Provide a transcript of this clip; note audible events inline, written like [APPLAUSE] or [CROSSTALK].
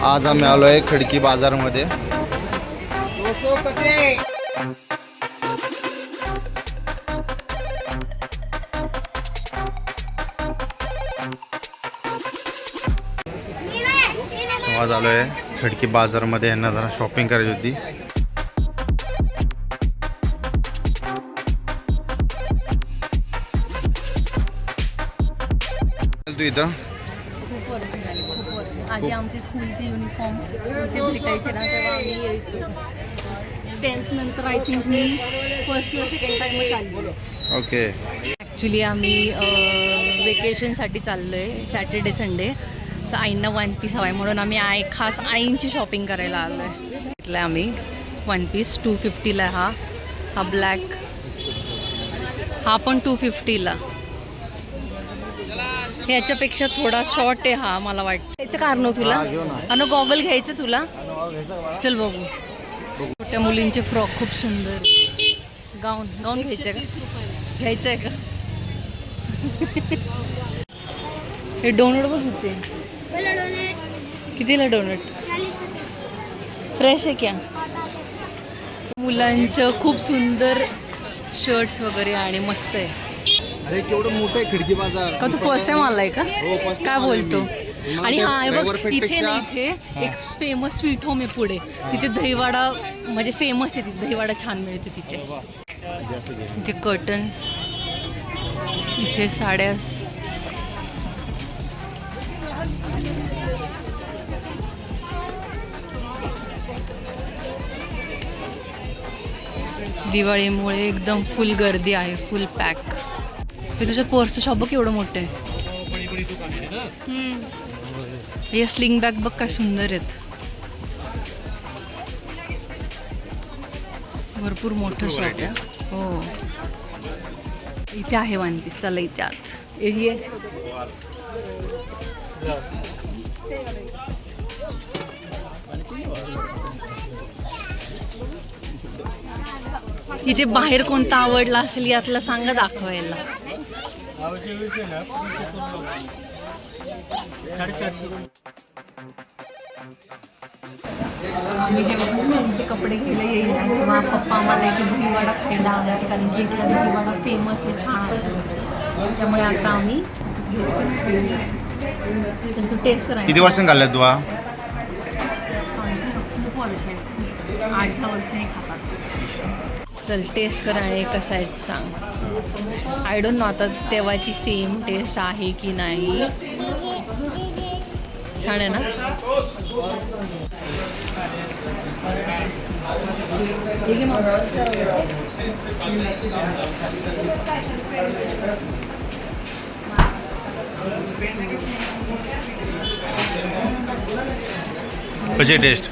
आज आम्ही आलो आहे खडकी बाजारमध्ये. आज आलो आहे खडकी बाजारमध्ये यांना जरा शॉपिंग करायची होती. तू इथं. आधी आमचे स्कूलचे युनिफॉर्म ते भेटायचे ना तेव्हा आम्ही यायचो. टेन्थ नंतर आय थिंक मी फर्स्ट किंवा सेकंड टाईमच आली ओके ॲक्च्युली आम्ही वेकेशनसाठी चाललो आहे सॅटर्डे संडे तर आईंना वन पीस हवा आहे म्हणून आम्ही आई खास आईंची शॉपिंग करायला आलो आहे घेतला आम्ही वन पीस टू फिफ्टीला हा हा ब्लॅक हा पण टू फिफ्टीला याच्यापेक्षा थोडा शॉर्ट आहे हा मला वाटतं. याचं कारण हो तुला? घेऊ ना. आणि गॉगल घ्यायचं तुला? चल बघू. छोट्या मुलींचे फ्रॉक खूप सुंदर गाऊन गाऊन घ्यायचं का? घ्यायचं आहे का? [LAUGHS] हे डोनट बघ किती कितीला डोनट फ्रेश आहे क्या? मुलांचं खूप सुंदर शर्ट्स वगैरे आणि मस्त आहे. अरे केवढं मोठं आहे खडकी बाजार. का तू फर्स्ट टाइम आलाय का? हो, first time काय आलोय बोलतो? मी. आणि ते हा हे बघ रविवार इथे ना इथे एक फेमस स्वीट होम आहे पुढे. तिथे दहीवाडा म्हणजे फेमस आहे तिथे दहीवाडा छान मिळते तिथे. इथे कर्टन्स इथे साड्या दिवाळीमुळे एकदम फुल गर्दी आहे फुल पॅक ते तुझ्या पर्सचं शॉप बघ एवढं मोठं आहे. हे स्लिंग बॅग बघ काय सुंदर आहेत. भरपूर मोठं शॉप आहे. हो. इथे आहे वन पीस चला इथे आत. ए, ये इथे बाहेर कोणता आवडला असेल यातला सांगा दाखवायला. आम्ही जेव्हा स्कूलचे कपडे घ्यायला येईल ना तेव्हा पप्पा आम्हाला इथे दहीवाडा खायला आणायचे कारण की इथला दहीवाडा फेमस आहे छान असतो त्यामुळे आता आम्ही घेतो तू टेस्ट करायचं किती वर्षांनी घालल्या तू खूप वर्ष आठ दहा वर्षांनी खात असते चल टेस्ट कर आणि कसं आहे सांग. आय डोंट नो आता तेव्हाची सेम टेस्ट आहे की नाही. छान आहे ना? मग. कशी टेस्ट